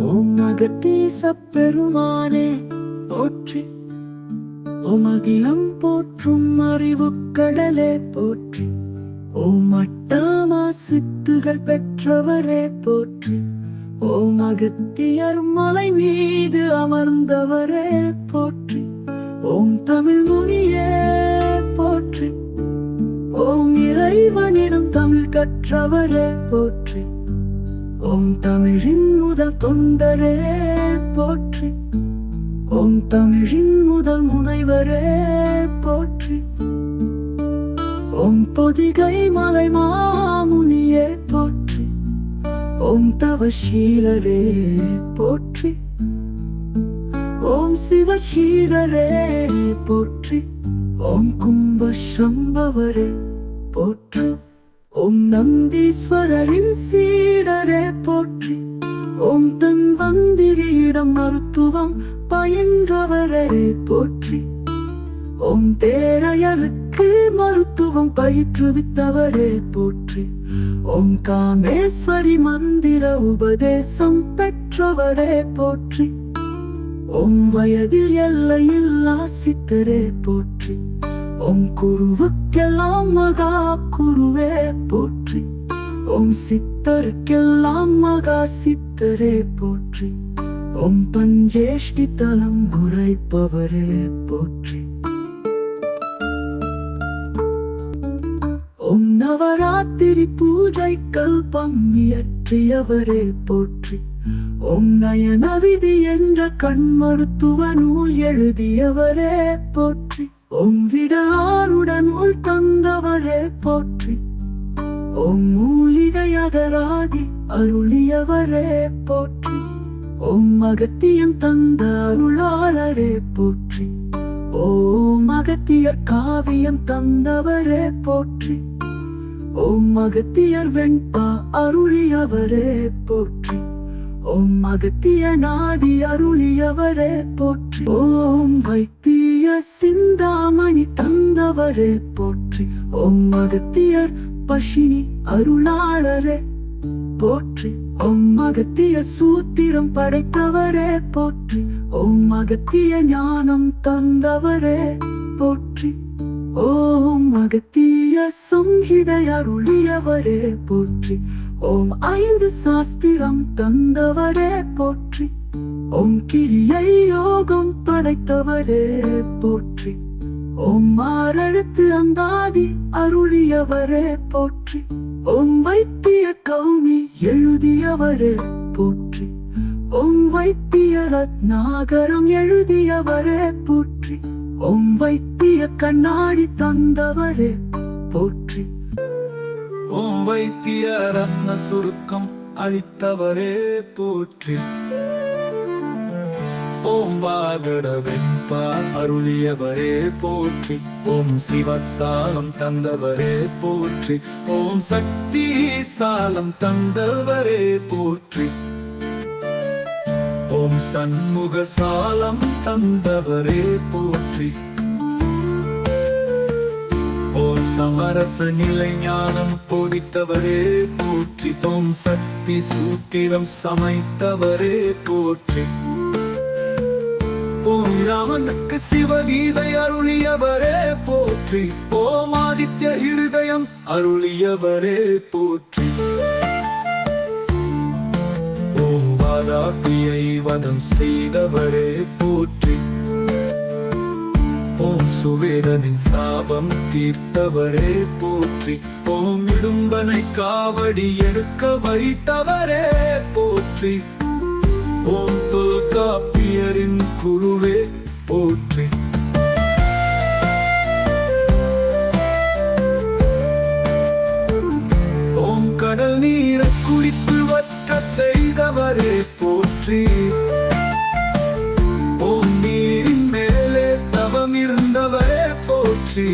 ஓம் அகத்தீச பெருமானே போற்றி. ஓம் போற்றும் அறிவு கடலே போற்றி. ஓம் அட்டாமா சித்துகள் பெற்றவரே போற்றி. ஓம் அகத்தியர் மலை மீது அமர்ந்தவரே போற்றி. ஓம் தமிழ் மொழியே போற்றி. ஓம் இறைவனிடம் தமிழ் கற்றவரே போற்றி. ஓம் தமிழின் முதல் தொண்டரே போற்றி. ஓம் தமிழின் முதல் முனைவரே போற்றி. ஓம் பொதிகை மலை மாமுனியே போற்றி. ஓம் தவசீலரே போற்றி. ஓம் சிவசீலரே போற்றி. ஓம் கும்ப சம்பவரே போற்று. ஓம் நந்தீஸ்வரரின் சீடரே மருத்துவம் பயின்றவரே போற்றி. ஓம் தேரையலுக்கு மருத்துவம் பயிற்றுவித்தவரே போற்றி. ஓம் காமேஸ்வரி மந்திர உபதேசம் பெற்றவரே போற்றி. ஓம் வயதில் எல்லையில்லா சித்தரே போற்றி. ஓம் குருவுக்கெல்லாம் மகா குருவே போற்றி. ஓம் சித்தருக்கெல்லாம் மகா சித்தரே போற்றி. ஓம் பஞ்சேஷ்டி தலம் உரைப்பவரே போற்றி. ஓம் நவராத்திரி பூஜை கல்பம் இயற்றியவரே போற்றி. ஓம் நயன விதி என்ற கண் மருத்துவ நூல் எழுதியவரே போற்றி. ஓம் விடாருடன் நூல் தந்தவரே போற்றி. ஓம் மூலிகை அதராதி அருளியவரே போற்றி. ஓம் அகத்தியம் தந்த அருளாளரே போற்றி. ஓம் அகத்தியர் காவியம் தந்தவரே போற்றி. ஓம் அகத்தியர் வெண்பா அருளியவரே போற்றி. ஓம் அகத்திய நாடி அருளியவரே போற்றி. ஓம் வைத்திய சிந்தாமணி தந்தவரே போற்றி. ஓம் அகத்தியர் பஷினி அருளாளரே போற்றி. ஓம் அகத்திய சூத்திரம் படைத்தவரே போற்றி. ஓம் அகத்திய ஞானம் தந்தவரே போற்றி. ஓம் அகத்திய சம்ஹிதை அருளியவரே போற்றி. ஓம் ஐந்து சாஸ்திரம் தந்தவரே போற்றி. ஓம் கிரியை யோகம் படைத்தவரே போற்றி. ஓம் மாரழுத்து அந்தாதி அருளியவரே போற்றி. ஓம் வைத்திய கௌமி எழுதியவரே போற்றி. ஓம் வைத்திய ரத்னாகரம் எழுதியவரே போற்றி. ஓம் வைத்திய கண்ணாடி தந்தவரே போற்றி. ஓம் வைத்திய ரத்ன சுருக்கம் அளித்தவரே போற்றி. ஓம் வாகட வெப்பா அருளியவரே போற்றி. ஓம் சிவசாலம் தந்தவரே போற்றி. ஓம் சக்தி சாலம் தந்தவரே போற்றி. ஓம் சண்முக சாலம் தந்தவரே போற்றி. ஓம் சமரச நிலை ஞானம் போதித்தவரே போற்றி. ஓம் சக்தி சூத்திரம் சமைத்தவரே போற்றி. ஓம் ராமனுக்கு சிவகீதை அருளியவரே போற்றி. ஓம் ஆதித்ய இருதயம் அருளியவரே போற்றி. ஓம் வாதாபியை வதம் செய்தவரே போற்றி. ஓம் சுவேதனின் சாபம் தீர்த்தவரே போற்றி. ஓம் இடும்பனை காவடி எடுக்க வைத்தவரே போற்றி. ஓம் தொல்காப்பியரின் குருவே போற்றி. ஓம் கடல் நீரை குறித்து வற்ற செய்தவரே போற்றி. ஓம் நீரின் மேலே தவம் இருந்தவரே போற்றி.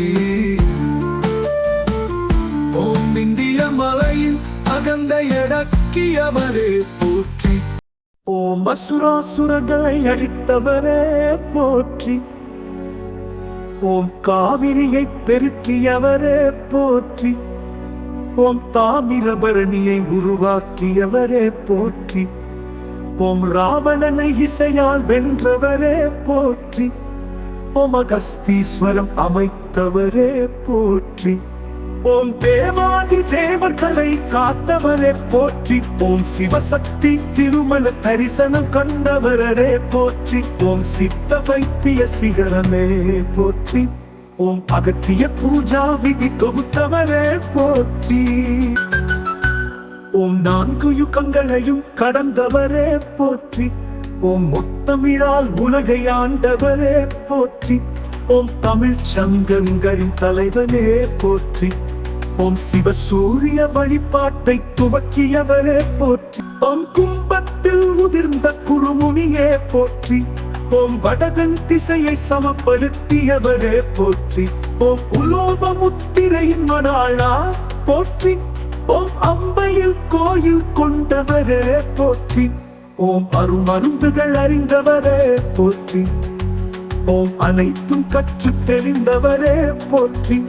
ஓம் இந்திய மலையின் அகந்த அடக்கியவரே போற்றி. ஓம் அசுராசுரங்களை அழித்தவரே போற்றி. ஓம் காவிரியை பெருக்கியவரே போற்றி. ஓம் தாமிரபரணியை உருவாக்கியவரே போற்றி. ஓம் ராவணனை இசையால் வென்றவரே போற்றி. ஓம் அகஸ்தீஸ்வரம் அமைத்தவரே போற்றி. ஓம் தேவாதி தேவர்களை காத்தவரே போற்றி. ஓம் சிவசக்தி திருமண தரிசனம் கண்டவரே போற்றி. ஓம் சித்த வைத்திய சிகரமே போற்றி. ஓம் அகத்திய பூஜா விதி தொகுத்தவரே போற்றி. ஓம் நான்கு யுகங்களையும் கடந்தவரே போற்றி. ஓம் முத்தமிழால் உலகை ஆண்டவரே போற்றி. ஓம் தமிழ் சங்கங்களின் தலைவனே போற்றி. ஓம் சிவசூரிய வழிபாட்டை துவக்கியவரே போற்றி. ஓம் கும்பத்தில் உதிர்ந்த குருமுனியே போற்றி. ஓம் வடகன் திசையை சமப்படுத்தியவரே போற்றி. ஓம் உலோப முத்திரையின் மணாளா போற்றி. ஓம் அம்பையில் கோயில் கொண்டவரே போற்றி. ஓம் அருமருந்துகள் அறிந்தவரே போற்றி. ஓம் அனைத்தும் கற்று தெரிந்தவரே போற்றி.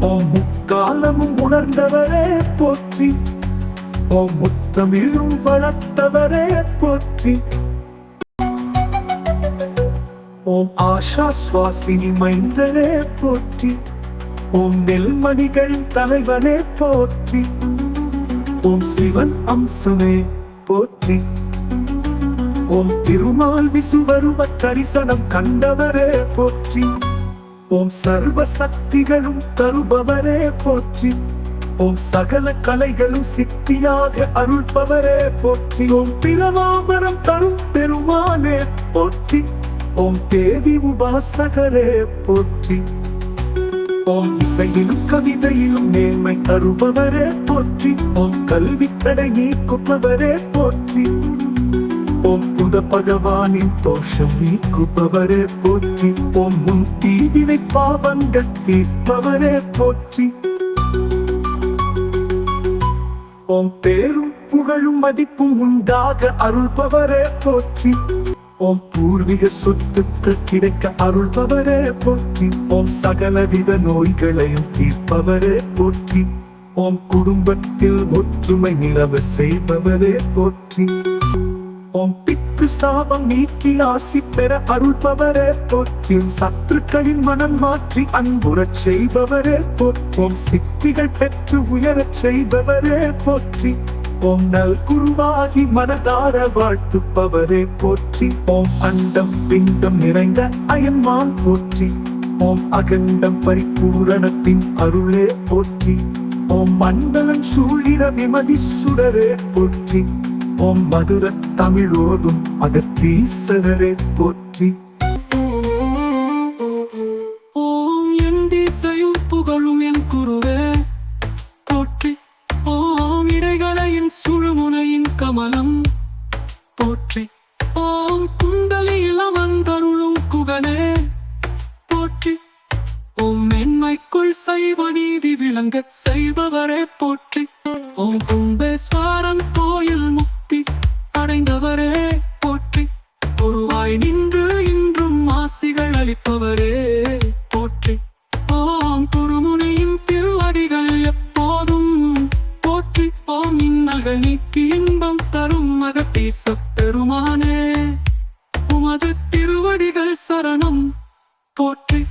ஓம் முக்காலமும் உணர்ந்தவரே போற்றி. ஓம் முத்தமிழும் வளர்த்தவரே போற்றி. ஓம் ஆஷா சுவாசினி மைந்தரே போற்றி. ஓம் நெல்மணிகளின் தலைவனே போற்றி. ஓம் சிவன் அம்சமே போற்றி. ஓம் திருமால் விசுவரும தரிசனம் கண்டவரே போற்றி. ஓம் சர்வ சக்திகளும் தருபவரே போற்றி. ஓம் சகல கலைகளும் சித்தியாக அருள்பவரே போற்றி. ஓம் பிரமாபரம் தரும் பெருமானே போற்றி. ஓம் தேவி உபாசகரே போற்றி. ஓம் இசையிலும் கவிதையிலும் நேர்மை தருபவரே போற்றி. ஓம் கல்வி தடை நீக்குபவரே போற்றி. ஓம் புத பகவானின் தோஷம் நீக்குபவரே போற்றி. ஓம் முன் தீவினை பாவங்கள் தீர்ப்பவரே போற்றி. ஓம் பேரும் புகழும் மதிப்பும் உண்டாக அருள்பவரே போற்றி. ஓம் பூர்வீக சொத்துக்கள் கிடைக்க அருள்பவரே போற்றி. ஓம் சகலவித நோய்களையும் தீர்ப்பவரே போற்றி. ஓம் குடும்பத்தில் ஒற்றுமை நிலவ செய்பவரே போற்றி. ஓம் பிக்கு சாபம் நீக்கி ஆசி பெற அருள்பவரே. போற்றின் சத்துருக்களின் மனம் மாற்றி அன்புறச் செய்பவரே. போற்றோம் சித்திகள் பெற்று உயரச் செய்பவரே. போற்றி ஓம் நல் குருவாகி மனதார வாழ்த்துப்பவரே. போற்றி ஓம் அண்டம் பிண்டம் நிறைந்த அயன்மான். போற்றி ஓம் அகண்டம் பரிபூரணத்தின் அருளே. போற்றி ஓம் மண்டலம் சூழிர விமதி சுடரே. போற்றி ஓம் மதுர தமிழோதும் அகத்தீசரே போற்றி. ஓம் என் திசையும் புகழும் என் குருவே போற்றி. ஓம் இடைகளையின் சுழுமுனையின் கமலம் போற்றி. ஓம் குண்டலியில் அமர்ந்தருளும் குகனே போற்றி. ஓம் மென்மைக்குள் சைவ நீதி விளங்கச் செய்பவரே போற்றி. ஓம் கும்பேஸ்வரன் கோயில் முக்தி அடைந்தவரே போற்றி. குருவாய் நின்று இன்றும் ஆசிகள் அளிப்பவரே போற்றி. ஓம் குருமுனையின் திருவடிகள் எப்போதும் போற்றி. ஓம் இன்னல்கள் நீக்கி இன்பம் தரும் மகத்தீச பெருமானே. உமது திருவடிகள் சரணம் போற்றி.